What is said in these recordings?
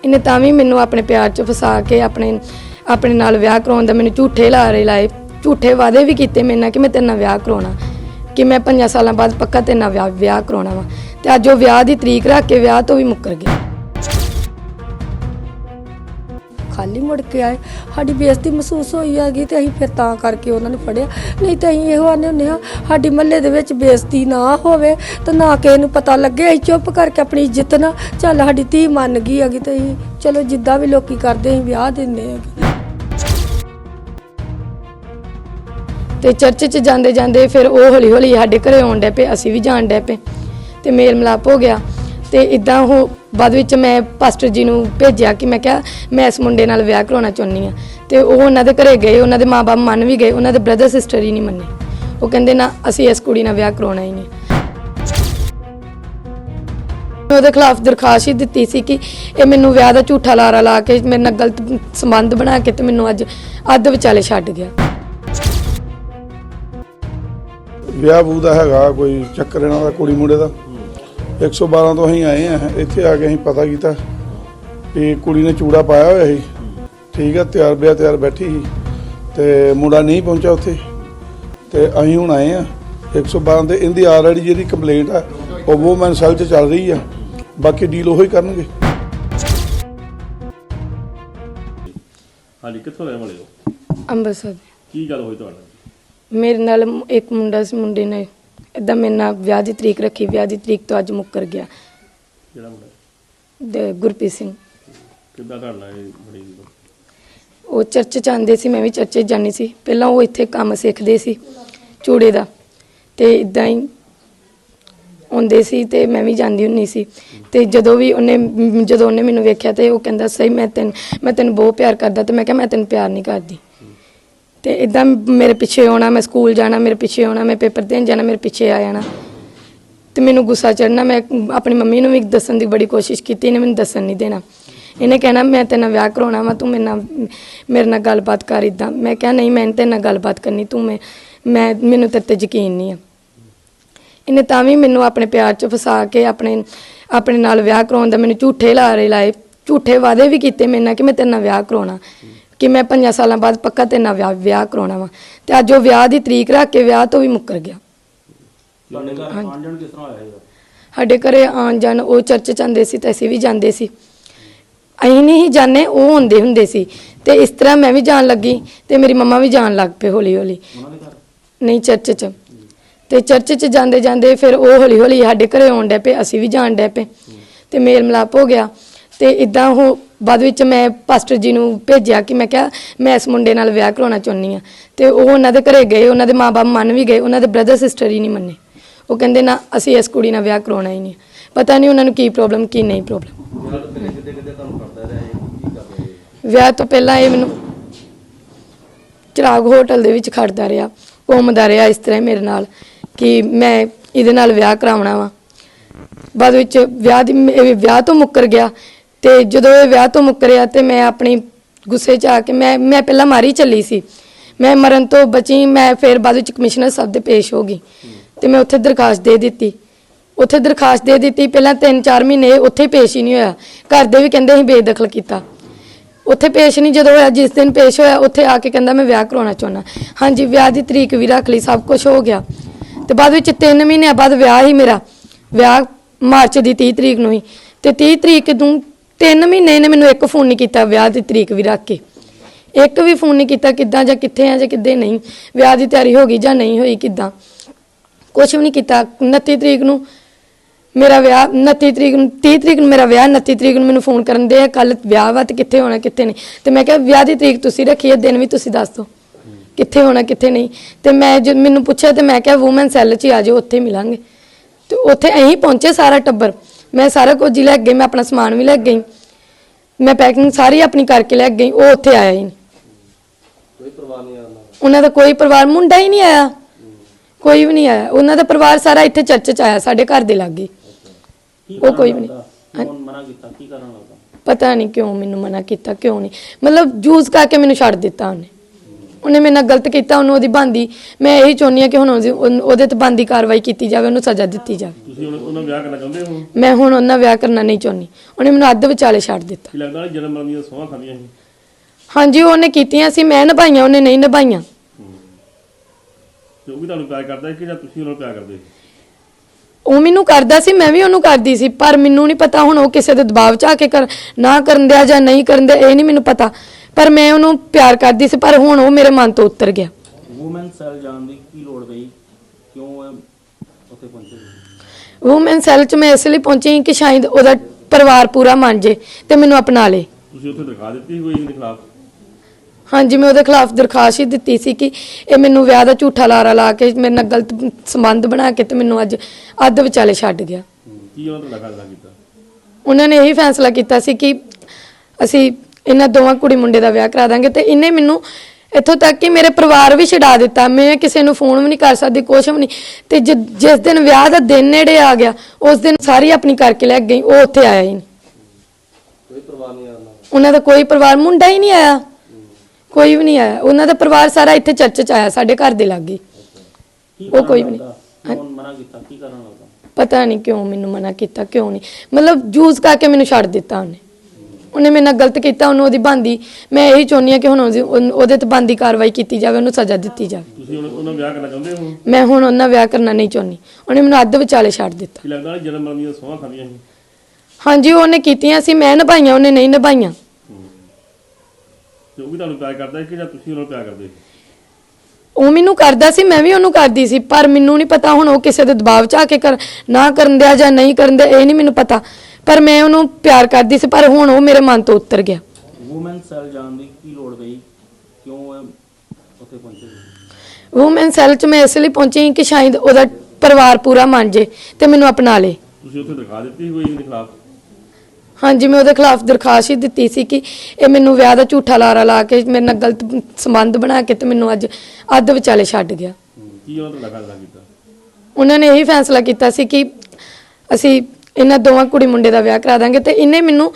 ਇਹਨੇ ਤਾਂ ਵੀ ਮੈਨੂੰ ਆਪਣੇ ਪਿਆਰ 'ਚ ਫਸਾ ਕੇ ਆਪਣੇ ਆਪਣੇ ਨਾਲ ਵਿਆਹ ਕਰਾਉਣ ਦਾ ਮੈਨੂੰ ਝੂਠੇ ਲਾਰੇ ਲਾਏ, ਝੂਠੇ ਵਾਅਦੇ ਵੀ ਕੀਤੇ ਮੇਰੇ ਨਾਲ ਕਿ ਮੈਂ ਤੇਰੇ ਨਾਲ ਵਿਆਹ ਕਰਾਉਣਾ, ਕਿ ਮੈਂ 5 ਸਾਲਾਂ ਬਾਅਦ ਪੱਕਾ ਤੇਰੇ ਨਾਲ ਵਿਆਹ ਵਿਆਹ ਕਰਾਉਣਾ ਵਾ। ਤੇ ਅੱਜ ਉਹ ਵਿਆਹ ਦੀ ਤਰੀਕ ਰੱਖ ਕੇ ਵਿਆਹ ਤੋਂ ਵੀ ਮੁੱਕਰ ਗਿਆ। ਖਾਲੀ ਮੁੜ ਕੇ ਆਏ। ਸਾਡੀ ਬੇਇੱਜ਼ਤੀ ਮਹਿਸੂਸ ਹੋਈ ਹੈਗੀ ਤੇ ਅਸੀਂ ਫਿਰ ਤਾਂ ਕਰਕੇ ਉਹਨਾਂ ਨੂੰ ਫੜਿਆ। ਨਹੀਂ ਤਾਂ ਅਸੀਂ ਇਹੋ ਆਨੇ ਹੁੰਦੇ ਹਾਂ ਸਾਡੀ ਮਹੱਲੇ ਦੇ ਵਿੱਚ ਬੇਇੱਜ਼ਤੀ ਨਾ ਹੋਵੇ ਤੇ ਨਾ ਕਿਸੇ ਨੂੰ ਪਤਾ ਲੱਗੇ। ਅਸੀਂ ਚੁੱਪ ਕਰਕੇ ਆਪਣੀ ਇੱਜ਼ਤ ਨਾ ਚੱਲ ਸਾਡੀ ਧੀ ਮੰਨ ਗਈ ਹੈਗੀ ਤੇ ਅਸੀਂ ਚਲੋ ਜਿੱਦਾਂ ਵੀ ਲੋਕੀ ਕਰਦੇ, ਅਸੀਂ ਵਿਆਹ ਦਿੰਦੇ ਹੈਗੇ। ਤੇ ਚਰਚ 'ਚ ਜਾਂਦੇ ਜਾਂਦੇ ਫਿਰ ਉਹ ਹੌਲੀ ਹੌਲੀ ਸਾਡੇ ਘਰੇ ਆਉਣ ਡੇ ਪਏ, ਅਸੀਂ ਵੀ ਜਾਣ ਡੈ ਪਏ। ਤੇ ਮੇਲ ਮਿਲਾਪ ਹੋ ਗਿਆ। ਤੇ ਇਦਾਂ ਉਹ ਬਾਅਦ ਵਿੱਚ ਮੈਂ ਪਾਸਟਰ ਜੀ ਨੂੰ ਭੇਜਿਆ ਕਿ ਮੈਂ ਕਿਹਾ, ਮੈਂ ਇਸ ਮੁੰਡੇ ਨਾਲ ਵਿਆਹ ਕਰਾਉਣਾ ਚਾਹੁੰਦੀ ਆ ਤੇ ਉਹ ਉਹਨਾਂ ਦੇ ਘਰੇ ਗਏ, ਉਹਨਾਂ ਦੇ ਮਾਪੇ ਮੰਨ ਵੀ ਗਏ, ਉਹਨਾਂ ਦੇ ਬ੍ਰਦਰ ਸਿਸਟਰ ਹੀ ਨਹੀਂ ਮੰਨੇ। ਉਹ ਕਹਿੰਦੇ, ਨਾ, ਅਸੀਂ ਇਸ ਕੁੜੀ ਨਾਲ ਵਿਆਹ ਕਰਾਉਣਾ ਹੀ ਨਹੀਂ। ਮੈਂ ਉਹਦੇ ਖਿਲਾਫ ਦਰਖਾਸਤ ਹੀ ਦਿੱਤੀ ਸੀ ਕਿ ਇਹ ਮੈਨੂੰ ਵਿਆਹ ਦਾ ਝੂਠਾ ਲਾਰਾ ਲਾ ਕੇ, ਮੇਰੇ ਨਾਲ ਗਲਤ ਸੰਬੰਧ ਬਣਾ ਕੇ ਤੇ ਮੈਨੂੰ ਅੱਜ ਅੱਧ ਵਿਚਾਲੇ ਛੱਡ ਗਿਆ। ਵਿਆਹ ਬੂ ਦਾ ਹੈਗਾ, ਕੋਈ ਚੱਕਰ ਇਹਨਾਂ ਦਾ ਕੁੜੀ ਮੁੰਡੇ ਦਾ। 112 ਤੋਂ ਅਸੀਂ ਆਏ ਆ ਇੱਥੇ ਆ ਕੇ ਅਸੀਂ ਪਤਾ ਕੀਤਾ ਵੀ ਕੁੜੀ ਨੇ ਚੂੜਾ ਪਾਇਆ ਹੋਇਆ ਸੀ। ਠੀਕ ਆ ਤਿਆਰ ਬਿਆ ਤਿਆਰ ਬੈਠੀ ਸੀ। ਤੇ ਮੁੰਡਾ ਨਹੀਂ ਪਹੁੰਚਾ ਉੱਥੇ। ਤੇ ਅਸੀਂ ਹੁਣ ਆਏ ਆ 112 ਤੇ ਇਹਦੀ ਆਲਰੇਡੀ ਜਿਹੜੀ ਕੰਪਲੇਂਟ ਆ ਉਹ ਵੂਮਨ ਸੈਲ 'ਚ ਚੱਲ ਰਹੀ ਆ। ਬਾਕੀ ਡੀਲ ਉਹੀ ਕਰਨਗੇ। ਹਾਂਜੀ ਕਿੱਥੋਂ ਰਹਿਣ ਵਾਲੇ ਹੋ? ਅੰਮ੍ਰਿਤਸਰ। ਕੀ ਗੱਲ ਹੋਈ ਤੁਹਾਡੇ ਨਾਲ? ਮੇਰੇ ਨਾਲ ਇੱਕ ਮੁੰਡਾ ਸੀ ਮੁੰਡੇ ਨੇ ਇਦਾਂ ਮੇਰੇ ਨਾਲ ਵਿਆਹ ਦੀ ਤਰੀਕ ਰੱਖੀ ਵਿਆਹ ਦੀ ਤਰੀਕ ਤੋਂ ਅੱਜ ਮੁੱਕਰ ਗਿਆ। ਜਿਹੜਾ ਮੁੰਡਾ? ਗੁਰਪ੍ਰੀਤ ਸਿੰਘ। ਕਿੱਦਾਂ ਕਰਨਾ ਇਹ ਬੜੀ ਉਹ ਚਰਚ ਚ ਆਉਂਦੇ ਸੀ ਮੈਂ ਵੀ ਚਰਚ ਜਾਂਦੀ ਸੀ। ਪਹਿਲਾਂ ਉਹ ਇੱਥੇ ਕੰਮ ਸਿੱਖਦੇ ਸੀ ਚੂੜੇ ਦਾ। ਤੇ ਇਦਾਂ ਹੀ ਆਉਂਦੇ ਸੀ ਤੇ ਮੈਂ ਵੀ ਜਾਂਦੀ ਹੁੰਨੀ ਸੀ। ਤੇ ਜਦੋਂ ਵੀ ਉਹਨੇ ਜਦੋਂ ਉਹਨੇ ਮੈਨੂੰ ਵੇਖਿਆ ਤੇ ਉਹ ਕਹਿੰਦਾ ਸਹੀ ਮੈਂ ਤੈਨੂੰ ਮੈਂ ਤੈਨੂੰ ਬਹੁਤ ਪਿਆਰ ਕਰਦਾ ਤੇ ਮੈਂ ਕਿਹਾ ਮੈਂ ਤੈਨੂੰ ਪਿਆਰ ਨਹੀਂ ਕਰਦੀ। ਤੇ ਇਦਾਂ ਮੇਰੇ ਪਿੱਛੇ ਆਉਣਾ, ਮੈਂ ਸਕੂਲ ਜਾਣਾ, ਮੇਰੇ ਪਿੱਛੇ ਆਉਣਾ, ਮੈਂ ਪੇਪਰ ਦੇਣ ਜਾਣਾ, ਮੇਰੇ ਪਿੱਛੇ ਆ ਜਾਣਾ। ਤੇ ਮੈਨੂੰ ਗੁੱਸਾ ਚੜਨਾ ਮੈਂ ਆਪਣੀ ਮੰਮੀ ਨੂੰ ਵੀ ਦੱਸਣ ਦੀ ਬੜੀ ਕੋਸ਼ਿਸ਼ ਕੀਤੀ, ਇਹਨੇ ਮੈਨੂੰ ਦੱਸਣ ਨਹੀਂ ਦੇਣਾ। ਇਹਨੇ ਕਹਿਣਾ, ਮੈਂ ਤੇਰੇ ਨਾਲ ਵਿਆਹ ਕਰਾਉਣਾ ਵਾ, ਤੂੰ ਮੇਰੇ ਨਾਲ ਮੇਰੇ ਨਾਲ ਗੱਲਬਾਤ ਕਰ ਇਦਾਂ ਮੈਂ ਕਿਹਾ, ਨਹੀਂ, ਮੈਂ ਤੇਰੇ ਨਾਲ ਗੱਲਬਾਤ ਕਰਨੀ, ਤੂੰ ਮੈਂ ਮੈਂ, ਮੈਨੂੰ ਤੇਰੇ ਤੇ ਯਕੀਨ ਨਹੀਂ ਆ। ਇਹਨੇ ਤਾਂ ਵੀ ਮੈਨੂੰ ਆਪਣੇ ਪਿਆਰ 'ਚ ਫਸਾ ਕੇ ਆਪਣੇ ਆਪਣੇ ਨਾਲ ਵਿਆਹ ਕਰਾਉਣ ਦਾ ਮੈਨੂੰ ਝੂਠੇ ਲਾਰੇ ਲਾਏ, ਝੂਠੇ ਵਾਅਦੇ ਵੀ ਕੀਤੇ ਮੇਰੇ ਨਾਲ ਕਿ ਮੈਂ ਤੇਰੇ ਨਾਲ ਵਿਆਹ ਕਰਾਉਣਾ। ਕਿ ਮੈਂ 5 ਸਾਲਾਂ ਬਾਅਦ ਪੱਕਾ ਤੇਰੇ ਨਾਲ ਵਿਆਹ ਕਰਾਉਣਾ ਵਾ। ਤੇ ਅੱਜ ਉਹ ਵਿਆਹ ਦੀ ਤਰੀਕ ਰੱਖ ਕੇ ਵਿਆਹ ਤੋਂ ਵੀ ਮੁੱਕਰ ਗਿਆ। ਤੁਹਾਡੇ ਘਰ ਆਉਣ ਜਾਣ ਕਿਸ ਤਰ੍ਹਾਂ ਹੋਇਆ ਇਹ ਸਾਡੇ ਘਰੇ ਆਉਣ ਜਾਣ ਉਹ ਚਰਚ ਜਾਂਦੇ ਸੀ ਤੇ ਅਸੀਂ ਵੀ ਜਾਂਦੇ ਸੀ। ਅਸੀਂ ਨਹੀਂ ਜਾਂਦੇ ਉਹ ਹੁੰਦੇ ਹੁੰਦੇ ਸੀ। ਤੇ ਇਸ ਤਰ੍ਹਾਂ ਮੈਂ ਵੀ ਜਾਣ ਲੱਗੀ ਤੇ ਮੇਰੀ ਮੰਮਾ ਵੀ ਜਾਣ ਲੱਗ ਪਏ ਹੌਲੀ ਹੌਲੀ ਉਹਨਾਂ ਦੇ ਘਰ? ਨਹੀਂ ਚਰਚ ਚ। ਤੇ ਚਰਚ ਚ ਜਾਂਦੇ ਜਾਂਦੇ ਫਿਰ ਉਹ ਹੌਲੀ ਹੌਲੀ ਸਾਡੇ ਘਰੇ ਆਉਣ ਡੈ ਪਏ ਅਸੀਂ ਵੀ ਜਾਣ ਡੈ ਪਏ। ਤੇ ਮੇਲ ਮਿਲਾਪ ਹੋ ਗਿਆ। ਤੇ ਇਦਾਂ ਉਹ ਬਾਅਦ ਵਿੱਚ ਮੈਂ ਪਾਸਟਰ ਜੀ ਨੂੰ ਭੇਜਿਆ ਕਿ ਮੈਂ ਕਿਹਾ, ਮੈਂ ਇਸ ਮੁੰਡੇ ਨਾਲ ਵਿਆਹ ਕਰਾਉਣਾ ਚਾਹੁੰਦੀ ਆ ਤੇ ਉਹ ਉਹਨਾਂ ਦੇ ਘਰੇ ਗਏ, ਉਹਨਾਂ ਦੇ ਮਾਪੇ ਮੰਨ ਵੀ ਗਏ, ਉਹਨਾਂ ਦੇ ਬ੍ਰਦਰ ਸਿਸਟਰ ਹੀ ਨਹੀਂ ਮੰਨੇ। ਉਹ ਕਹਿੰਦੇ, ਨਾ, ਅਸੀਂ ਇਸ ਕੁੜੀ ਨਾਲ ਵਿਆਹ ਕਰਾਉਣਾ ਹੀ ਨਹੀਂ। ਪਤਾ ਨਹੀਂ ਉਹਨਾਂ ਨੂੰ ਕੀ ਪ੍ਰੋਬਲਮ ਕੀ ਨਹੀਂ ਪ੍ਰੋਬਲਮ ਵਿਆਹ ਤੋਂ ਪਹਿਲਾਂ ਇਹ ਮੈਨੂੰ ਚਿਰਾਗ ਹੋਟਲ ਦੇ ਵਿੱਚ ਖੜਦਾ ਰਿਹਾ, ਘੁੰਮਦਾ ਰਿਹਾ ਇਸ ਤਰ੍ਹਾਂ ਮੇਰੇ ਨਾਲ, ਕਿ ਮੈਂ ਇਹਦੇ ਨਾਲ ਵਿਆਹ ਕਰਾਉਣਾ ਵਾ। ਬਾਅਦ ਵਿੱਚ ਵਿਆਹ ਦੀ ਵਿਆਹ ਤੋਂ ਮੁੱਕਰ ਗਿਆ। ਤੇ ਜਦੋਂ ਇਹ ਵਿਆਹ ਤੋਂ ਮੁੱਕਰਿਆ ਤੇ ਮੈਂ ਆਪਣੀ ਗੁੱਸੇ 'ਚ ਆ ਕੇ ਮੈਂ ਮੈਂ ਪਹਿਲਾਂ ਮਾਰੀ ਚੱਲੀ ਸੀ। ਮੈਂ ਮਰਨ ਤੋਂ ਬਚੀ, ਮੈਂ ਫਿਰ ਬਾਅਦ ਵਿੱਚ ਕਮਿਸ਼ਨਰ ਸਾਹਿਬ ਦੇ ਪੇਸ਼ ਹੋ ਗਈ ਤੇ ਮੈਂ ਉੱਥੇ ਦਰਖਾਸਤ ਦੇ ਦਿੱਤੀ। ਉੱਥੇ ਦਰਖਾਸਤ ਦੇ ਦਿੱਤੀ, ਪਹਿਲਾਂ 3-4 ਮਹੀਨੇ ਉੱਥੇ ਪੇਸ਼ ਹੀ ਨਹੀਂ ਹੋਇਆ। ਘਰ ਦੇ ਵੀ ਕਹਿੰਦੇ ਅਸੀਂ ਬੇਦਖਲ ਕੀਤਾ। ਉੱਥੇ ਪੇਸ਼ ਨਹੀਂ ਜਦੋਂ ਹੋਇਆ, ਜਿਸ ਦਿਨ ਪੇਸ਼ ਹੋਇਆ, ਉੱਥੇ ਆ ਕੇ ਕਹਿੰਦਾ ਮੈਂ ਵਿਆਹ ਕਰਾਉਣਾ ਚਾਹੁੰਦਾ। ਹਾਂਜੀ, ਵਿਆਹ ਦੀ ਤਰੀਕ ਵੀ ਰੱਖ ਲਈ, ਸਭ ਕੁਝ ਹੋ ਗਿਆ। ਤੇ ਬਾਅਦ ਵਿੱਚ 3 ਮਹੀਨਿਆਂ ਬਾਅਦ ਵਿਆਹ ਹੀ ਮੇਰਾ। ਵਿਆਹ ਮਾਰਚ ਦੀ 30 ਤਰੀਕ ਨੂੰ ਹੀ। ਤੇ 30 ਤਰੀਕ ਨੂੰ ਤਿੰਨ ਮਹੀਨੇ ਇਹਨੇ ਮੈਨੂੰ ਇੱਕ ਫੋਨ ਨਹੀਂ ਕੀਤਾ ਵਿਆਹ ਦੀ ਤਰੀਕ ਵੀ ਰੱਖ ਕੇ। ਇੱਕ ਵੀ ਫੋਨ ਨਹੀਂ ਕੀਤਾ ਕਿੱਦਾਂ ਜਾਂ ਕਿੱਥੇ ਆ ਜਾਂ ਕਿੱਦੇ ਨਹੀਂ। ਵਿਆਹ ਦੀ ਤਿਆਰੀ ਹੋ ਗਈ ਜਾਂ ਨਹੀਂ ਹੋਈ ਕਿੱਦਾਂ। ਕੁਝ ਵੀ ਨਹੀਂ ਕੀਤਾ। 29 ਤਰੀਕ ਨੂੰ ਮੇਰਾ ਵਿਆਹ 29 ਤਰੀਕ ਨੂੰ 30 ਤਰੀਕ ਨੂੰ ਮੇਰਾ ਵਿਆਹ 29 ਤਰੀਕ ਨੂੰ ਮੈਨੂੰ ਫੋਨ ਕਰਨ ਦੇ ਕੱਲ ਵਿਆਹ ਵਾ ਤੇ ਕਿੱਥੇ ਹੋਣਾ, ਕਿੱਥੇ ਨਹੀਂ। ਤੇ ਮੈਂ ਕਿਹਾ ਵਿਆਹ ਦੀ ਤਰੀਕ ਤੁਸੀਂ ਰੱਖੀ ਹੈ ਦਿਨ ਵੀ ਤੁਸੀਂ ਦੱਸ ਦਿਓ। ਕਿੱਥੇ ਹੋਣਾ, ਕਿੱਥੇ ਨਹੀਂ। ਤੇ ਮੈਂ ਜਦ ਮੈਨੂੰ ਪੁੱਛਿਆ ਤੇ ਮੈਂ ਕਿਹਾ ਔਮਨ ਸੈੱਲ 'ਚ ਹੀ ਆ ਜਾਓ, ਉੱਥੇ ਮਿਲਾਂਗੇ। ਤੇ ਉੱਥੇ ਅਸੀਂ ਪਹੁੰਚੇ ਸਾਰਾ ਟੱਬਰ। ਮੈਂ ਸਾਰਾ ਕੁਝ ਹੀ ਲੈ ਕੇ ਗਈ ਮੈਂ ਆਪਣਾ ਸਮਾਨ ਵੀ ਲੈ ਕੇ ਗਈ। ਮੈਂ ਪੈਕਿੰਗ ਸਾਰੀ ਆਪਣੀ ਕਰਕੇ ਲੈ ਕੇ ਗਈ ਉਹ ਉੱਥੇ ਆਇਆ ਹੀ ਨਹੀਂ। ਕੋਈ ਪਰਵਾਹ ਨਹੀਂ ਆਉਂਦਾ ਉਹਨਾਂ ਦਾ? ਕੋਈ ਪਰਿਵਾਰ ਮੁੰਡਾ ਹੀ ਨਹੀਂ ਆਇਆ। ਕੋਈ ਵੀ ਨਹੀਂ ਆਇਆ। ਉਹਨਾਂ ਦਾ ਪਰਿਵਾਰ ਸਾਰਾ ਇੱਥੇ ਚਰਚ 'ਚ ਆਇਆ ਸਾਡੇ ਘਰ ਦੇ ਲਾਗੇ। ਉਹ ਕੋਈ ਵੀ ਨਹੀਂ। ਲੱਗਦਾ? ਕੌਣ ਮਨਾ ਕੀਤਾ? ਕੀ ਕਾਰਨ ਲੱਗਦਾ? ਪਤਾ ਨਹੀਂ ਕਿਉਂ ਮੈਨੂੰ ਮਨਾ ਕੀਤਾ ਕਿਉਂ ਨਹੀਂ। ਮਤਲਬ ਜੂਸ ਕਰਕੇ ਮੈਨੂੰ ਛੱਡ ਦਿੱਤਾ ਉਹਨੇ। ਉਹਨੇ ਮੇਰੇ ਨਾਲ ਗਲਤ ਕੀਤਾ ਉਹਨੂੰ ਉਹਦੀ ਬੰਦੀ ਮੈਂ ਇਹੀ ਚਾਹੁੰਦੀ ਹਾਂ ਕਿ ਹੁਣ ਉਹਦੀ- ਉਹਨ- ਉਹਦੇ ਤੇ ਬੰਦੀ ਕਾਰਵਾਈ ਕੀਤੀ ਜਾਵੇ ਉਹਨੂੰ ਸਜ਼ਾ ਦਿੱਤੀ ਜਾਵੇ। ਤੁਸੀਂ ਹੁਣ ਉਹਨਾਂ ਵਿਆਹ ਕਰਨਾ ਚਾਹੁੰਦੇ ਹੋ? ਮੈਂ ਹੁਣ ਉਹਨਾਂ ਵਿਆਹ ਕਰਨਾ ਨਹੀਂ ਚਾਹੁੰਦੀ। ਉਹਨੇ ਮੈਨੂੰ ਅੱਧ ਵਿਚਾਲੇ ਛੱਡ ਦਿੱਤਾ। ਕੀ ਲੱਗਦਾ ਜਨਮ ਮਰਨ ਦੀਆਂ ਸੋਹਾਂ ਖਾਂਦੀਆਂ ਸੀ? ਹਾਂਜੀ ਉਹਨੇ ਕੀਤੀਆਂ ਸੀ ਮੈਂ ਨਿਭਾਈਆਂ ਉਹਨੇ ਨਹੀਂ ਨਿਭਾਈਆਂ। ਤੇ ਉਹ ਵੀ ਤੁਹਾਨੂੰ ਪਿਆਰ ਕਰਦਾ ਸੀ ਕਿ ਜਾਂ ਤੁਸੀਂ ਉਹਨਾਂ ਨੂੰ ਪਿਆਰ ਕਰਦੇ ਸੀ? ਉਹ ਮੈਨੂੰ ਕਰਦਾ ਸੀ ਮੈਂ ਵੀ ਉਹਨੂੰ ਕਰਦੀ ਸੀ ਪਰ ਮੈਨੂੰ ਨਹੀਂ ਪਤਾ ਹੁਣ ਉਹ ਕਿਸੇ ਦੇ ਦਬਾਅ 'ਚ ਆ ਕੇ ਕਰ ਨਾ ਕਰਨ ਦਿਆ ਜਾਂ ਨਹੀਂ ਕਰਨ ਦਿਆ ਇਹ ਨਹੀਂ ਮੈਨੂੰ ਪਤਾ। ਪਰ ਮੈਂ ਉਹਨੂੰ ਪਿਆਰ ਕਰਦੀ ਸੀ ਪਰ ਹੁਣ ਉਹ ਮੇਰੇ ਮਨ ਤੋਂ ਉਤਰ ਗਿਆ। ਵੂਮਨ ਸੈਲ ਜਾਣ ਦੀ ਕੀ ਲੋੜ ਪਈ? ਕਿਉਂ ਇਹ ਉੱਥੇ ਪਹੁੰਚੇ? ਵੂਮਨ ਸੈਲ 'ਚ ਮੈਂ ਇਸ ਲਈ ਪਹੁੰਚੀ ਕਿ ਸ਼ਾਇਦ ਉਹਦਾ ਪਰਿਵਾਰ ਪੂਰਾ ਮੰਨ ਜੇ ਤੇ ਮੈਨੂੰ ਅਪਣਾ ਲੇ। ਤੁਸੀਂ ਉੱਥੇ ਦਰਖਾਸਤ ਦਿੱਤੀ ਕੋਈ ਇਹਦੇ ਖਿਲਾਫ? ਹਾਂਜੀ ਮੈਂ ਉਹਦੇ ਖਿਲਾਫ ਦਰਖਾਸਤ ਹੀ ਦਿੱਤੀ ਸੀ ਕਿ ਇਹ ਮੈਨੂੰ ਵਿਆਹ ਦਾ ਝੂਠਾ ਲਾਰਾ ਲਾ ਕੇ ਮੇਰੇ ਨਾਲ ਗਲਤ ਸੰਬੰਧ ਬਣਾ ਕੇ ਤੇ ਮੈਨੂੰ ਅੱਜ ਅੱਧ ਵਿਚਾਲੇ ਛੱਡ ਗਿਆ। ਕੀ ਉਹਨਾਂ ਤੁਹਾਡਾ ਫੈਸਲਾ ਕੀਤਾ? ਉਹਨਾਂ ਨੇ ਇਹੀ ਫੈਸਲਾ ਕੀਤਾ ਸੀ ਕਿ ਅਸੀਂ ਇਹਨਾਂ ਦੋਵਾਂ ਕੁੜੀ ਮੁੰਡੇ ਦਾ ਵਿਆਹ ਕਰਾ ਦਾਂਗੇ ਤੇ ਇਹਨੇ ਮੈਨੂੰ ਇੱਥੋਂ ਤੱਕ ਕਿ ਮੇਰੇ ਪਰਿਵਾਰ ਵੀ ਛਡਾ ਦਿੱਤਾ। ਮੈਂ ਕਿਸੇ ਨੂੰ ਫੋਨ ਵੀ ਨਹੀਂ ਕਰ ਸਕਦੀ ਕੁਛ ਵੀ ਨਹੀਂ। ਤੇ ਜਿ- ਜਿਸ ਦਿਨ ਵਿਆਹ ਦਾ ਦਿਨ ਨੇੜੇ ਆ ਗਿਆ ਉਸ ਦਿਨ ਸਾਰੀ ਆਪਣੀ ਕਰਕੇ ਲੈ ਗਈ ਉਹ ਉੱਥੇ ਆਇਆ ਹੀ ਨਹੀਂ। ਕੋਈ ਪਰਵਾਹ ਨਹੀਂ ਆਉਂਦਾ ਉਹਨਾਂ ਦਾ? ਕੋਈ ਪਰਿਵਾਰ ਮੁੰਡਾ ਹੀ ਨਹੀਂ ਆਇਆ। ਕੋਈ ਵੀ ਨਹੀਂ ਆਇਆ। ਉਹਨਾਂ ਦਾ ਪਰਿਵਾਰ ਸਾਰਾ ਇੱਥੇ ਚਰਚ ਚ ਆਇਆ ਸਾਡੇ ਘਰ ਦੇ ਲਾਗੇ। ਕੀ ਉਹ ਕੋਈ ਵੀ ਨਹੀਂ। ਲੱਗਦਾ? ਕਿਉਂ ਮਨਾ ਕੀਤਾ? ਕੀ ਕਾਰਨ ਲੱਗਦਾ ਪਤਾ ਨਹੀਂ ਕਿਉਂ ਮੈਨੂੰ ਮਨਾ ਕੀਤਾ ਕਿਉਂ ਨਹੀਂ। ਮਤਲਬ ਜੂਸ ਕਰਕੇ ਮੈਨੂੰ ਛੱਡ ਦਿੱਤਾ ਉਹਨੇ। ਉਹਨੇ ਮੇਰੇ ਨਾਲ ਗਲਤ ਕੀਤਾ ਉਹਨੂੰ ਉਹਦੀ ਬੰਦੀ ਮੈਂ ਇਹੀ ਚਾਹੁੰਦੀ ਹਾਂ ਕਿ ਹੁਣ ਉਹਦੀ- ਉਹਨ- ਉਹਦੇ ਤੇ ਬੰਦੀ ਕਾਰਵਾਈ ਕੀਤੀ ਜਾਵੇ ਉਹਨੂੰ ਸਜ਼ਾ ਦਿੱਤੀ ਜਾਵੇ। ਤੁਸੀਂ ਹੁਣ ਉਹਨਾਂ ਵਿਆਹ ਕਰਨਾ ਚਾਹੁੰਦੇ ਹੋ? ਮੈਂ ਹੁਣ ਉਹਨਾਂ ਵਿਆਹ ਕਰਨਾ ਨਹੀਂ ਚਾਹੁੰਦੀ। ਉਹਨੇ ਮੈਨੂੰ ਅੱਧ ਵਿਚਾਲੇ ਛੱਡ ਦਿੱਤਾ। ਕੀ ਲੱਗਦਾ ਜਨਮ ਮਰਨ ਦੀਆਂ ਸੋਹਾਂ ਖਾਂਦੀਆਂ ਸੀ? ਹਾਂਜੀ ਉਹਨੇ ਕੀਤੀਆਂ ਸੀ ਮੈਂ ਨਿਭਾਈਆਂ ਉਹਨੇ ਨਹੀਂ ਨਿਭਾਈਆਂ। ਤੇ ਉਹ ਵੀ ਤੁਹਾਨੂੰ ਪਿਆਰ ਕਰਦਾ ਸੀ ਕਿ ਜਾਂ ਤੁਸੀਂ ਉਹਨਾਂ ਨੂੰ ਪਿਆਰ ਕਰਦੇ ਸੀ? ਉਹ ਮੈਨੂੰ ਕਰਦਾ ਸੀ ਮੈਂ ਵੀ ਉਹਨੂੰ ਕਰਦੀ ਸੀ ਪਰ ਮੈਨੂੰ ਨਹੀਂ ਪਤਾ ਹੁਣ ਉਹ ਕਿਸੇ ਦੇ ਦਬਾਅ 'ਚ ਆ ਕੇ ਕਰ ਨਾ ਕਰਨ ਦਿਆ ਜਾਂ ਨਹੀਂ ਕਰਨ ਦਿਆ ਇਹ ਨਹੀਂ ਮੈਨੂੰ ਪਤਾ। ਪਰ ਮੈਂ ਉਹਨੂੰ ਪਿਆਰ ਕਰਦੀ ਸੀ ਪਰ ਹੁਣ ਉਹ ਮੇਰੇ ਮਨ ਤੋਂ ਉਤਰ ਗਿਆ। ਵੂਮਨ ਸੈਲ ਜਾਣ ਦੀ ਕੀ ਲੋੜ ਪਈ? ਕਿਉਂ ਇਹ ਉੱਥੇ ਪਹੁੰਚੇ? ਵੂਮਨ ਸੈਲ 'ਚ ਮੈਂ ਇਸ ਲਈ ਪਹੁੰਚੀ ਕਿ ਸ਼ਾਇਦ ਉਹਦਾ ਪਰਿਵਾਰ ਪੂਰਾ ਮੰਨ ਜੇ ਤੇ ਮੈਨੂੰ ਅਪਣਾ ਲੇ। ਤੁਸੀਂ ਉੱਥੇ ਦਰਖਾਸਤ ਦਿੱਤੀ ਕੋਈ ਇਹਦੇ ਖਿਲਾਫ? ਹਾਂਜੀ ਮੈਂ ਉਹਦੇ ਖਿਲਾਫ ਦਰਖਾਸਤ ਹੀ ਦਿੱਤੀ ਸੀ ਕਿ ਇਹ ਮੈਨੂੰ ਵਿਆਹ ਦਾ ਝੂਠਾ ਲਾਰਾ ਲਾ ਕੇ ਮੇਰੇ ਨਾਲ ਗਲਤ ਸੰਬੰਧ ਬਣਾ ਕੇ ਤੇ ਮੈਨੂੰ ਅੱਜ ਅੱਧ ਵਿਚਾਲੇ ਛੱਡ ਗਿਆ। ਕੀ ਉਹਨਾਂ ਤੁਹਾਡਾ ਫੈਸਲਾ ਕੀਤਾ? ਉਹਨਾਂ ਨੇ ਇਹੀ ਫੈਸਲਾ ਕੀਤਾ ਸੀ ਕਿ ਅਸੀਂ ਇਹਨਾਂ ਦੋਵਾਂ ਕੁੜੀ ਮੁੰਡੇ ਦਾ ਵਿਆਹ ਕਰਾ ਦਾਂਗੇ ਤੇ ਇਹਨੇ ਮੈਨੂੰ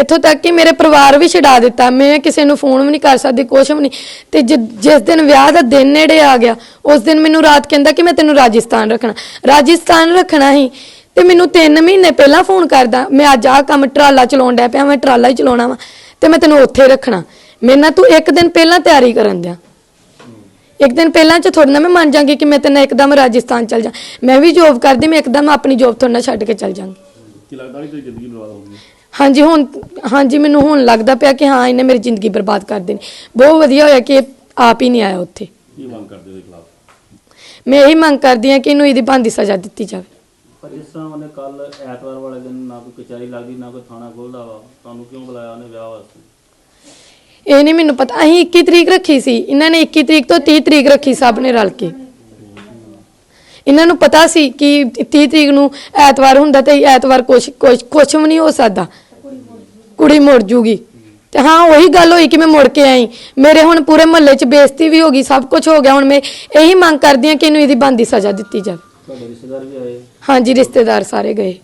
ਇੱਥੋਂ ਤੱਕ ਕਿ ਮੇਰੇ ਪਰਿਵਾਰ ਵੀ ਛਡਾ ਦਿੱਤਾ। ਮੈਂ ਕਿਸੇ ਨੂੰ ਫੋਨ ਵੀ ਨਹੀਂ ਕਰ ਸਕਦੀ, ਕੁਛ ਵੀ ਨਹੀਂ। ਤੇ ਜਿ- ਜਿਸ ਦਿਨ ਵਿਆਹ ਦਾ ਦਿਨ ਨੇੜੇ ਆ ਗਿਆ, ਉਸ ਦਿਨ ਮੈਨੂੰ ਰਾਤ ਕਹਿੰਦਾ ਕਿ ਮੈਂ ਤੈਨੂੰ ਰਾਜਸਥਾਨ ਰੱਖਣਾ। ਰਾਜਸਥਾਨ ਰੱਖਣਾ ਹੀ। ਤੇ ਮੈਨੂੰ 3 ਮਹੀਨੇ ਪਹਿਲਾਂ ਫੋਨ ਕਰਦਾ, ਮੈਂ ਅੱਜ ਆਹ ਕੰਮ ਟਰਾਲਾ ਚਲਾਉਣ ਡਿਆ ਪਿਆ ਮੈਂ ਟਰਾਲਾ ਹੀ ਚਲਾਉਣਾ ਵਾ। ਤੇ ਮੈਂ ਤੈਨੂੰ ਉੱਥੇ ਰੱਖਣਾ। ਮੇਰੇ ਨਾਲ ਤੂੰ ਇੱਕ ਦਿਨ ਪਹਿਲਾਂ ਤਿਆਰੀ ਕਰਨ ਦਿਆਂ। ਇੱਕ ਦਿਨ ਪਹਿਲਾਂ ਚ ਥੋੜਾ ਨਾ ਮੈਂ ਮੰਨ ਜਾਂਗੀ ਕਿ ਮੈਂ ਤੈਨੂੰ ਇੱਕਦਮ ਰਾਜਸਥਾਨ ਚਲ ਜਾ ਮੈਂ ਵੀ ਜੋਬ ਕਰਦੀ ਮੈਂ ਇੱਕਦਮ ਆਪਣੀ ਜੋਬ ਥੋੜਾ ਨਾ ਛੱਡ ਕੇ ਚਲ ਜਾਂਗੀ। ਕੀ ਲੱਗਦਾ ਨਹੀਂ ਤੇਰੀ ਜ਼ਿੰਦਗੀ ਬਰਬਾਦ ਹੋ ਗਈ ਹਾਂਜੀ ਹੁਣ ਹਾਂਜੀ ਮੈਨੂੰ ਹੁਣ ਲੱਗਦਾ ਪਿਆ ਕਿ ਹਾਂ ਇਹਨੇ ਮੇਰੀ ਜ਼ਿੰਦਗੀ ਬਰਬਾਦ ਕਰ ਦੇਣੀ। ਬਹੁਤ ਵਧੀਆ ਹੋਇਆ ਕਿ ਇਹ ਆਪ ਹੀ ਨਹੀਂ ਆਇਆ ਉੱਥੇ। ਕੀ ਮੰਗ ਕਰਦੇ ਉਹਦੇ ਖਿਲਾਫ? ਮੈਂ ਇਹੀ ਮੰਗ ਕਰਦੀ ਹਾਂ ਕਿ ਇਹਨੂੰ ਇਹਦੀ ਬੰਦੀ ਸਜ਼ਾ ਦਿੱਤੀ ਜਾਵੇ। ਪਰ ਇਸ ਤਰ੍ਹਾਂ ਉਹਨੇ ਕੱਲ ਐਤਵਾਰ ਵਾਲੇ ਦਿਨ ਨਾ ਕੋਈ ਕਚਹਿਰੀ ਲੱਗਦੀ ਨਾ ਕੋਈ ਥਾਣਾ ਖੋਲਦਾ ਵਾ। ਤੁਹਾਨੂੰ ਕਿਉਂ ਬੁਲਾਇਆ ਉਹਨੇ ਵਿਆਹ ਵਾਸਤੇ? ਇਹ ਨਹੀਂ ਮੈਨੂੰ ਪਤਾ। ਅਸੀਂ 21 ਤਰੀਕ ਰੱਖੀ ਸੀ। ਇਹਨਾਂ ਨੇ 21 ਤਰੀਕ ਤੋਂ 30 ਤਰੀਕ ਰੱਖੀ ਸਭ ਨੇ ਰਲ ਕੇ। ਇਹਨਾਂ ਨੂੰ ਪਤਾ ਸੀ ਕਿ 30 ਤਰੀਕ ਨੂੰ ਐਤਵਾਰ ਹੁੰਦਾ ਤੇ ਐਤਵਾਰ ਕੁਛ ਕੁਛ ਕੁਛ ਵੀ ਨਹੀਂ ਹੋ ਸਕਦਾ। ਕੁੜੀ ਮੁੜ ਜੂਗੀ। ਤੇ ਹਾਂ ਉਹੀ ਗੱਲ ਹੋਈ ਕਿ ਮੈਂ ਮੁੜ ਕੇ ਆਈ। ਮੇਰੇ ਹੁਣ ਪੂਰੇ ਮਹੱਲੇ 'ਚ ਬੇਇੱਜ਼ਤੀ ਵੀ ਹੋ ਗਈ। ਸਭ ਕੁਝ ਹੋ ਗਿਆ। ਹੁਣ ਮੈਂ ਇਹੀ ਮੰਗ ਕਰਦੀ ਹਾਂ ਕਿ ਇਹਨੂੰ ਇਹਦੀ ਬੰਦੀ ਸਜ਼ਾ ਦਿੱਤੀ ਜਾਵੇ। ਤੁਹਾਡੇ ਰਿਸ਼ਤੇਦਾਰ ਵੀ ਆਏ? ਹਾਂਜੀ ਰਿਸ਼ਤੇਦਾਰ ਸਾਰੇ ਗਏ।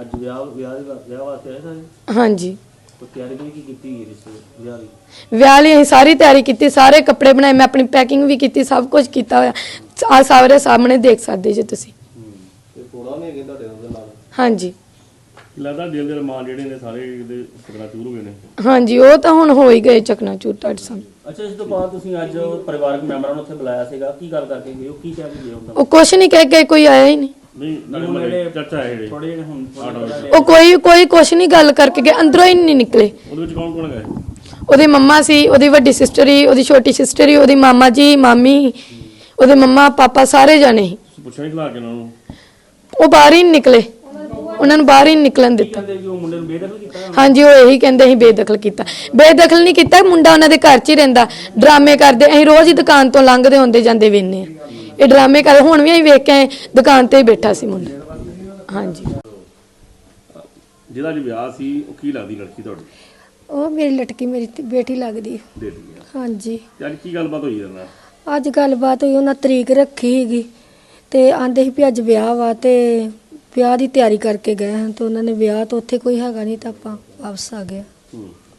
ਅੱਜ ਵਿਆਹ ਵਿਆਹ ਵਾਸਤੇ ਆਏ ਸਾਰੇ? ਹਾਂਜੀ। ਕੋਈ ਤਿਆਰੀ ਕੋਈ ਕੀ ਕੀਤੀ ਗਈ ਰਿਸ਼ਤੇ ਵਿਆਹ ਦੀ? ਵਿਆਹ ਲਈ ਅਸੀਂ ਸਾਰੀ ਤਿਆਰੀ ਕੀਤੀ ਸਾਰੇ ਕੱਪੜੇ ਬਣਾਏ ਮੈਂ ਆਪਣੀ ਪੈਕਿੰਗ ਵੀ ਕੀਤੀ ਸਭ ਕੁਝ ਕੀਤਾ ਹੋਇਆ। ਆ ਸਾਰੇ ਸਾਹਮਣੇ ਦੇਖ ਸਕਦੇ ਜੇ ਤੁਸੀਂ। ਤੇ ਕੋੜਾ ਨਹੀਂ ਹੈਗੇ ਤੁਹਾਡੇ ਉਹਦੇ ਨਾਲ? ਹਾਂਜੀ। ਲੱਗਦਾ ਦਿਲ ਦੇ ਰਮਾਨ ਜਿਹੜੇ ਨੇ ਸਾਰੇ ਇਹਦੇ ਸਕਣਾ ਚੂਰ ਹੋ ਗਏ ਨੇ। ਹਾਂਜੀ ਉਹ ਤਾਂ ਹੁਣ ਹੋ ਹੀ ਗਏ ਚਕਨਾਚੂਰ ਤੁਹਾਡੇ ਸਾਹਮਣੇ। ਅੱਛਾ ਇਸ ਤੋਂ ਬਾਅਦ ਤੁਸੀਂ ਅੱਜ ਪਰਿਵਾਰਕ ਮੈਂਬਰਾਂ ਨੂੰ ਉੱਥੇ ਬੁਲਾਇਆ ਸੀਗਾ। ਕੀ ਗੱਲ ਕਰਕੇ ਗਏ ਉਹ ਕੀ ਕਹਿ ਕੇ ਗਏ ਉਹਨਾਂ ਉਹ ਕੁਛ ਨਹੀਂ ਕਹਿ ਕੇ ਕੋਈ ਆਇਆ ਹੀ ਨਹੀਂ। ਨਹੀਂ ਨਾਲੇ ਮਹੱਲੇ ਚਰਚਾ ਹੈ ਜਿਹੜੇ ਥੋੜੇ ਜਿਹੇ ਹੁਣ ਥੋੜ੍ਹੇ ਜਿਹੇ ਉਹ ਕੋਈ ਕੋਈ ਕੁਛ ਨਹੀਂ ਗੱਲ ਕਰਕੇ ਗਏ ਅੰਦਰੋਂ ਹੀ ਨਹੀਂ ਨਿਕਲੇ। ਉਹਦੇ ਵਿੱਚ ਕੌਣ ਕੌਣ ਗਏ ਉਹਦੀ ਮੰਮਾ ਸੀ ਉਹਦੀ ਵੱਡੀ ਸਿਸਟਰ ਹੀ ਉਹਦੀ ਛੋਟੀ ਸਿਸਟਰ ਹੀ ਉਹਦੀ ਮਾਮਾ ਜੀ ਮਾਮੀ ਉਹਦੇ ਮੰਮਾ ਪਾਪਾ ਸਾਰੇ ਜਾਣੇ ਸੀ। ਤੁਸੀਂ ਪੁੱਛਿਆ ਨਹੀਂ ਖਲਾ ਕੇ ਉਹਨਾਂ ਨੂੰ? ਉਹ ਬਾਹਰ ਹੀ ਨਹੀਂ ਨਿਕਲੇ। ਉਹਨਾਂ ਨੂੰ ਬਾਹਰ ਹੀ ਨਹੀਂ ਨਿਕਲਣ ਦਿੱਤਾ। ਕਹਿੰਦੇ ਕਿ ਉਹ ਮੁੰਡੇ ਨੂੰ ਬੇਦਖਲ ਕੀਤਾ ਹੋਇਆ? ਹਾਂਜੀ ਉਹ ਇਹੀ ਕਹਿੰਦੇ ਅਸੀਂ ਬੇਦਖਲ ਕੀਤਾ। ਬੇਦਖਲ ਨਹੀਂ ਕੀਤਾ ਮੁੰਡਾ ਉਹਨਾਂ ਦੇ ਘਰ 'ਚ ਹੀ ਰਹਿੰਦਾ। ਡਰਾਮੇ ਕਰਦੇ ਅਸੀਂ ਰੋਜ਼ ਹੀ ਦੁਕਾਨ ਤੋਂ ਲੰਘਦੇ ਹੁੰਦੇ ਜਾਂਦੇ ਵੇਨੇ ਆ ਇਹ ਡਰਾਮੇ ਕਰ ਹੁਣ ਵੀ ਅਸੀਂ ਵੇਖ ਕੇ ਆਏ, ਦੁਕਾਨ ਤੇ ਹੀ ਬੈਠਾ ਸੀ ਮੁੰਡਾ। ਹਾਂਜੀ। ਜਿਹਦਾ ਅੱਜ ਵਿਆਹ ਸੀ ਉਹ ਕੀ ਲੱਗਦੀ ਲੜਕੀ ਤੁਹਾਡੀ? ਉਹ ਮੇਰੀ ਲਟਕੀ ਮੇਰੀ ਧੀ- ਬੇਟੀ ਲੱਗਦੀ। ਹਾਂਜੀ। ਤੇ ਅੱਜ ਕੀ ਗੱਲਬਾਤ ਹੋਈ ਇਹਦੇ ਨਾਲ? ਅੱਜ ਗੱਲਬਾਤ ਹੋਈ ਉਹਨਾਂ ਤਰੀਕ ਰੱਖੀ ਹੈਗੀ ਤੇ ਆਂਦੇ ਸੀ ਵੀ ਅੱਜ ਵਿਆਹ ਵਾ ਤੇ ਵਿਆਹ ਦੀ ਤਿਆਰੀ ਕਰਕੇ ਗਏ ਹਾਂ ਤੇ ਉਹਨਾਂ ਨੇ ਵਿਆਹ ਤਾਂ ਉੱਥੇ ਕੋਈ ਹੈਗਾ ਨਹੀਂ ਤਾਂ ਆਪਾਂ ਵਾਪਸ ਆ ਗਏ ਹੂੰ।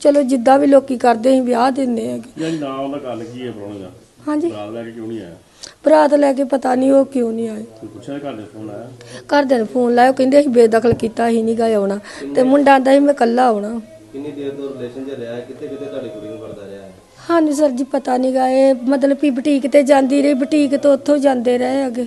ਚਲੋ ਜਿੱਦਾਂ ਵੀ ਲੋਕੀ ਕਰਦੇ ਅਸੀਂ ਵਿਆਹ ਦਿੰਦੇ ਹੈਗੇ। ਜਿਹੜੀ ਨਾ ਉਹਦਾ ਗੱਲ ਕੀ ਹੈ ਪਰੋਣੇ ਦਾ ਹਾਂਜੀ। ਰਾਤ ਲੈ ਕੇ ਕਿਉਂ ਨਹੀਂ ਆਇਆ? ਬਰਾਤ ਲੈ ਕੇ ਪਤਾ ਨਹੀਂ ਉਹ ਕਿਉਂ ਨਹੀਂ ਆਏ। ਪੁੱਛਿਆ ਘਰ ਦੇ ਫੋਨ ਆਇਆ ਘਰਦਿਆਂ ਨੂੰ ਫੋਨ ਲਾਇਆ ਉਹ ਕਹਿੰਦੇ ਅਸੀਂ ਬੇਦਖਲ ਕੀਤਾ ਅਸੀਂ ਨਹੀਂ ਗਏ ਆਉਣਾ। ਤੇ ਮੁੰਡਾ ਆਂਦਾ ਸੀ ਮੈਂ ਇਕੱਲਾ ਆਉਣਾ। ਕਿੰਨੀ ਦੇਰ ਤੋਂ ਰਿਲੇਸ਼ਨ 'ਚ ਰਿਹਾ? ਹੈ? ਕਿੱਥੇ ਕਿੱਥੇ ਤੁਹਾਡੀ ਕੁੜੀ ਨੂੰ ਕਰਦਾ ਰਿਹਾ? ਹੈ ਸਾਨੂੰ ਸਰ ਜੀ ਪਤਾ ਨਹੀਂ ਗਏ ਮਤਲਬ ਵੀ ਬੁਟੀਕ ਤੇ ਜਾਂਦੀ ਰਹੀ ਬੁਟੀਕ ਤੋਂ ਉੱਥੋਂ ਜਾਂਦੇ ਰਹੇ ਅੱਗੇ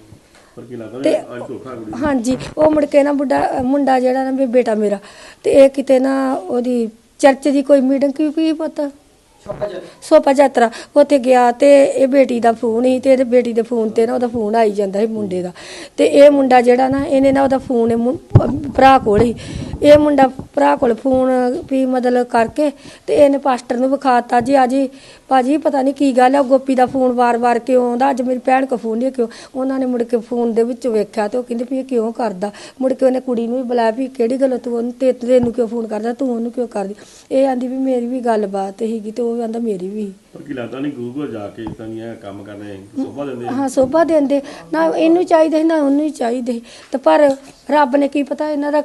ਤੇ ਹਾਂਜੀ ਉਹ ਮੁੜ ਕੇ ਨਾ ਬੁੱਢਾ ਮੁੰਡਾ ਜਿਹੜਾ ਨਾ ਵੀ ਬੇਟਾ ਮੇਰਾ ਤੇ ਇਹ ਕਿਤੇ ਨਾ ਉਹਦੀ ਚਰਚ ਦੀ ਕੋਈ ਮੀਟਿੰਗ ਕੀ ਕੀ ਪਤਾ ਸੋਪਾ ਯਾਤਰਾ ਉੱਥੇ ਗਿਆ ਤੇ ਇਹ ਬੇਟੀ ਦਾ ਫੋਨ ਹੀ ਤੇ ਇਹਦੇ ਬੇਟੀ ਦੇ ਫੋਨ ਤੇ ਨਾ ਉਹਦਾ ਫੋਨ ਆਈ ਜਾਂਦਾ ਸੀ ਮੁੰਡੇ ਦਾ। ਤੇ ਇਹ ਮੁੰਡਾ ਜਿਹੜਾ ਨਾ, ਇਹਨੇ ਨਾ ਉਹਦਾ ਫੋਨ ਭਰਾ ਕੋਲ ਹੀ ਇਹ ਮੁੰਡਾ ਭਰਾ ਕੋਲ ਫੋਨ ਵੀ ਮਤਲਬ ਕਰਕੇ ਤੇ ਇਹਨੇ ਪਾਸਟਰ ਨੂੰ ਵਿਖਾਤਾ ਜੀ, ਆ ਜੀ ਭਾਜੀ ਪਤਾ ਨਹੀਂ ਕੀ ਗੱਲ ਹੈ ਗੋਪੀ ਦਾ ਫੋਨ ਵਾਰ-ਵਾਰ ਕਿਉਂ ਆਉਂਦਾ? ਅੱਜ ਮੇਰੀ ਭੈਣ ਕੋ ਫੋਨ ਨਹੀਂ ਕਿਉਂ? ਉਹਨਾਂ ਨੇ ਮੁੜ ਕੇ ਫੋਨ ਦੇ ਵਿੱਚ ਵੇਖਿਆ ਤੇ ਉਹ ਕਹਿੰਦੇ ਵੀ ਇਹ ਕਿਉਂ ਕਰਦਾ? ਮੁੜ ਕੇ ਉਹਨੇ ਕੁੜੀ ਨੂੰ ਵੀ ਬੁਲਾਇਆ ਵੀ ਕਿਹੜੀ ਗੱਲ ਤੂੰ ਉਹਨੂੰ ਤੇ ਤੈਨੂੰ ਕਿਉਂ ਫੋਨ ਕਰਦਾ? ਤੂੰ ਉਹਨੂੰ ਕਿਉਂ ਕਰਦੀ? ਇਹ ਆਂਦੀ ਵੀ ਮੇਰੀ ਵੀ ਗੱਲਬਾਤ ਸੀਗੀ ਤੇ ਉਹ ਆਂਦਾ ਮੇਰੀ ਵੀ ਪਰ ਕੀ ਲੱਗਦਾ ਨਹੀਂ ਗੁਰੂ ਘਰ ਜਾ ਕੇ ਇਦਾਂ ਦੀਆਂ ਕੰਮ ਕਰਨੇ ਸੋਭਾ ਦਿੰਦੇ ਆ। ਹਾਂ ਸੋਭਾ ਦਿੰਦੇ ਨਾ ਇਹਨੂੰ ਚਾਹੀਦੇ ਸੀ, ਨਾ ਉਹਨੂੰ ਹੀ ਚਾਹੀਦੇ ਸੀ। ਤੇ ਪਰ ਰੱਬ ਨੇ ਕੀ ਪਤਾ ਇਹਨਾਂ ਦਾ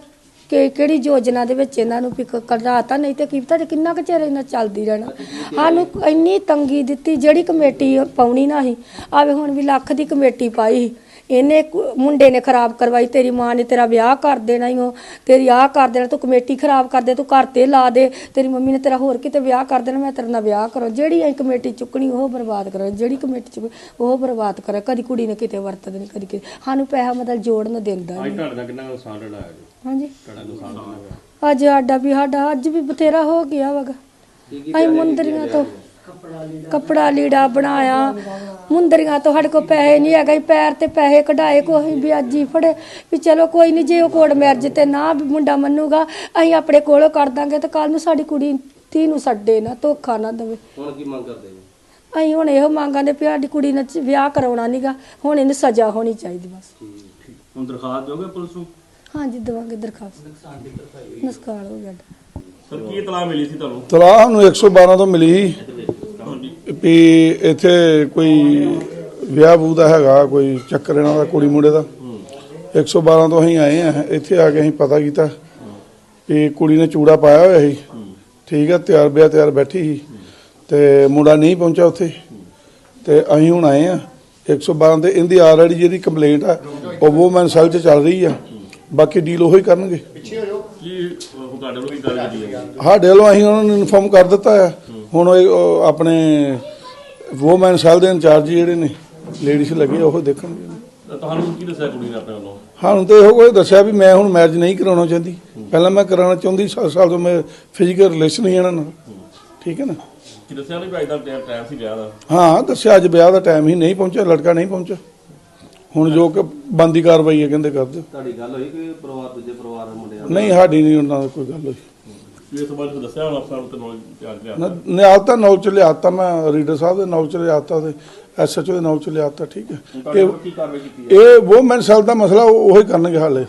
ਕਿ ਕਿਹੜੀ ਯੋਜਨਾ ਦੇ ਵਿੱਚ ਇਹਨਾਂ ਨੂੰ ਕਢਾਤਾ ਨਹੀਂ ਤੇ ਕੀ ਪਤਾ ਜੇ ਕਿੰਨਾ ਕੁ ਚਿਰ ਇਹਨਾਂ ਚੱਲਦੀ ਰਹਿਣਾ ਸਾਨੂੰ ਇੰਨੀ ਤੰਗੀ ਦਿੱਤੀ ਜਿਹੜੀ ਕਮੇਟੀ ਪਾਉਣੀ ਨਾ ਸੀ ਆਵੇ ਹੁਣ ਵੀ ਲੱਖ ਦੀ ਕਮੇਟੀ ਪਾਈ ਸੀ। ਇਹਨੇ ਕੁ- ਮੁੰਡੇ ਨੇ ਖਰਾਬ ਕਰਵਾਈ ਤੇਰੀ ਮਾਂ ਨੇ ਤੇਰਾ ਵਿਆਹ ਕਰ ਦੇਣਾ ਹੀ ਉਹ ਤੇਰੀ ਆਹ ਕਰ ਦੇਣਾ ਤੂੰ ਕਮੇਟੀ ਖਰਾਬ ਕਰ ਦੇ ਤੂੰ ਘਰ ਤੇ ਲਾ ਦੇ। ਤੇਰੀ ਮੰਮੀ ਨੇ ਤੇਰਾ ਹੋਰ ਕਿਤੇ ਵਿਆਹ ਕਰ ਦੇਣਾ ਮੈਂ ਤੇਰੇ ਨਾਲ ਵਿਆਹ ਕਰਾਂ। ਜਿਹੜੀ ਅਸੀਂ ਕਮੇਟੀ ਚੁੱਕਣੀ ਉਹ ਬਰਬਾਦ ਕਰਾਂ। ਜਿਹੜੀ ਕਮੇਟੀ ਚੁੱਕ ਉਹ ਬਰਬਾਦ ਕਰਾਂ। ਕਦੀ ਕੁੜੀ ਨੇ ਕਿਤੇ ਵਰਤ ਦੇਣੀ ਕਦੀ ਕਿਤੇ ਸਾਨੂੰ ਪੈਸਾ ਮਤਲਬ ਜੋੜਨ ਦਿੰਦਾ ਅੱਜ ਨਹੀਂ ਤੁਹਾਡੇ ਕਿੰਨਾ ਕੁ ਨੁਕਸਾਨ ਜੀ? ਹਾਂਜੀ। ਤੁਹਾਡਾ ਨੁਕਸਾਨ ਕਿੰਨਾ ਹੋਇਆ? ਅੱਜ ਸਾਡਾ ਵੀ ਸਾਡਾ ਅੱਜ ਵੀ ਬਥੇਰਾ ਹੋ ਗਿਆ ਵਗਾ। ਅਸੀਂ ਮੁੰਦਰੀਆਂ ਤੋਂ ਕੱਪੜਾ ਲੀੜਾ ਬਣਾਇਆ। ਮੁੰਦਰੀਆਂ ਤੋਂ ਸਾਡੇ ਕੋਲ ਪੈਸੇ ਨਹੀਂ ਹੈਗੇ ਪੈਰ ਤੇ ਪੈਸੇ ਕਢਾਏ ਕੋਈ ਵਿਆਜੀ ਫੜੇ। ਵੀ ਚਲੋ ਕੋਈ ਨਹੀਂ ਜੇ ਉਹ ਕੋੜ ਮੈਰਜ ਤੇ ਨਾ ਵੀ ਮੁੰਡਾ ਮੰਨੂਗਾ ਅਸੀਂ ਆਪਣੇ ਕੋਲੋਂ ਕਰ ਦਾਂਗੇ ਤੇ ਕੱਲ ਨੂੰ ਸਾਡੀ ਕੁੜੀ ਧੀ ਨੂੰ ਛੱਡੇ ਨਾ ਧੋਖਾ ਨਾ ਦੇਵੇ। ਹੁਣ ਕੀ ਮੰਗ ਕਰਦੇ ਜੀ? ਅਸੀਂ ਹੁਣ ਇਹੋ ਮੰਗਾਂਗੇ ਵੀ ਸਾਡੀ ਕੁੜੀ ਨਾਲ ਵਿਆਹ ਕਰਾਉਣਾ ਨਹੀਂਗਾ ਹੁਣ ਇਹਨੂੰ ਸਜ਼ਾ ਹੋਣੀ ਚਾਹੀਦੀ ਬਸ। ਹੁਣ ਦਰਖਾਸਤ ਦਿਓਗੇ ਪੁਲਿਸ ਨੂੰ? ਹਾਂਜੀ ਦੇਵਾਂਗੇ ਦਰਖਾਸਤ। ਨਸਕਾਲ ਹੋ ਗਿਆ। ਸਰ ਕੀ ਇਤਲਾਹ ਮਿਲੀ ਸੀ ਤੁਹਾਨੂੰ? ਤਲਾਹ ਨੂੰ 112 ਤੋਂ ਮਿਲੀ ਵੀ ਇੱਥੇ ਕੋਈ ਵਿਆਹ ਬੂ ਦਾ ਹੈਗਾ ਕੋਈ ਚੱਕਰ ਇਹਨਾਂ ਦਾ ਕੁੜੀ ਮੁੰਡੇ ਦਾ। 112 ਤੋਂ ਅਸੀਂ ਆਏ ਆ ਇੱਥੇ ਆ ਕੇ ਅਸੀਂ ਪਤਾ ਕੀਤਾ ਵੀ ਕੁੜੀ ਨੇ ਚੂੜਾ ਪਾਇਆ ਹੋਇਆ ਸੀ। ਠੀਕ ਹੈ ਤਿਆਰ ਬਿਆ ਤਿਆਰ ਬੈਠੀ ਸੀ ਤੇ ਮੁੰਡਾ ਨਹੀਂ ਪਹੁੰਚਿਆ ਉੱਥੇ। ਤੇ ਅਸੀਂ ਹੁਣ ਆਏ ਆ 112 ਤੇ ਇਹਦੀ ਆਲਰੇਡੀ ਜਿਹੜੀ ਕੰਪਲੇਂਟ ਆ ਉਹ ਵੂਮਨ ਸੈਲ 'ਚ ਚੱਲ ਰਹੀ ਆ। ਬਾਕੀ ਡੀਲ ਉਹੀ ਕਰਨਗੇ। ਕੀ ਉਹ ਤੁਹਾਡੇ ਵੱਲੋਂ ਕੀ ਗੱਲ ਕੀਤੀ ਹੈ ਸਾਡੇ ਵੱਲੋਂ ਅਸੀਂ ਉਹਨਾਂ ਨੂੰ ਇਨਫੋਰਮ ਕਰ ਦਿੱਤਾ ਆ। ਹੁਣ ਆਪਣੇ ਵੂਮਨ ਸੈਲ ਦੇ ਇੰਚਾਰਜ ਜਿਹੜੇ ਨੇ ਲੇਡੀਜ਼ ਲੱਗੇ ਉਹ ਦੇਖਣਗੇ ਤਾਂ ਤੁਹਾਨੂੰ ਕੀ ਦੱਸਿਆ ਕੁੜੀ ਨੇ ਆਪਣੇ ਵੱਲੋਂ? ਸਾਨੂੰ ਤੇ ਇਹੋ ਕੋਈ ਦੱਸਿਆ ਵੀ ਮੈਂ ਹੁਣ ਮੈਰਿਜ ਨਹੀਂ ਕਰਾਉਣਾ ਚਾਹੁੰਦੀ। ਪਹਿਲਾਂ ਮੈਂ ਕਰਾਉਣਾ ਚਾਹੁੰਦੀ ਸਾਲ ਸਾਲ ਤੋਂ ਮੈਂ ਫਿਜ਼ੀਕਲ ਰਿਲੇਸ਼ਨ ਹੀ ਇਹਨਾਂ ਨਾਲ ਠੀਕ ਹੈ ਨਾ? ਕੀ ਦੱਸਿਆ ਨਹੀਂ ਭਾਈ ਦਾ ਟਾਈਮ ਸੀ ਵਿਆਹ ਦਾ? ਹਾਂ ਦੱਸਿਆ ਅੱਜ ਵਿਆਹ ਦਾ ਟਾਈਮ ਹੀ ਨਹੀਂ ਪਹੁੰਚਿਆ ਲੜਕਾ ਨਹੀਂ ਪਹੁੰਚਿਆ। ਹੁਣ ਜੋ ਕਿ ਬੰਦੀ ਕਾਰਵਾਈ ਹੈ ਕਹਿੰਦੇ ਕਰ ਦਿਓ ਤੁਹਾਡੀ ਗੱਲ ਹੋਈ ਕਿ ਪਰਿਵਾਰ ਦੂਜੇ ਪਰਿਵਾਰ ਦੇ ਮੁੰਡਿਆਂ ਨਾਲ? ਨਹੀਂ ਸਾਡੀ ਨਹੀਂ ਉਹਨਾਂ ਨਾਲ ਕੋਈ ਗੱਲ ਹੋਈ। ਕੀ ਇਸ ਤੋਂ ਬਾਅਦ ਦੱਸਿਆ ਹੁਣ ਅਫਸਰ ਨੂੰ ਤੇ ਨੌਲੇਜ ਤਿਆਰ ਲਿਆ ਨਾ- ਨਿਆਲਤਾ ਨੌਲ ਚ ਲਿਆਤਾ ਮੈਂ ਰੀਡਰ ਸਾਹਿਬ ਦੇ ਨੌਲ ਚ ਲਿਆਤਾ ਤੇ ਐਸਐਚਓ ਦੇ ਨੌਲ ਚ ਲਿਆਤਾ ਠੀਕ ਹੈ। ਕਿ ਕੀ ਕਾਰਵਾਈ ਕੀਤੀ ਇਹ ਉਹ ਮੈਨ ਸੈਲ ਦਾ ਮਸਲਾ ਉਹ ਉਹੀ ਕਰਨਗੇ ਹਾਲੇ।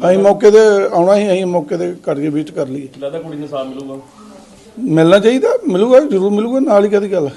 ਅਸੀਂ ਮੌਕੇ ਤੇ ਆਉਣਾ ਹੀ ਅਸੀਂ ਮੌਕੇ ਤੇ ਕਰਕੇ ਵਿਜ਼ਿਟ ਕਰ ਲਈਏ। ਲੱਗਦਾ ਕੁੜੀ ਨੂੰ ਸਾਥ ਮਿਲੂਗਾ। ਮਿਲਣਾ ਚਾਹੀਦਾ ਮਿਲੂਗਾ ਜ਼ਰੂਰ ਮਿਲੂਗਾ ਨਾਲ ਹੀ ਕਦੀ ਗੱਲ ਹੈ।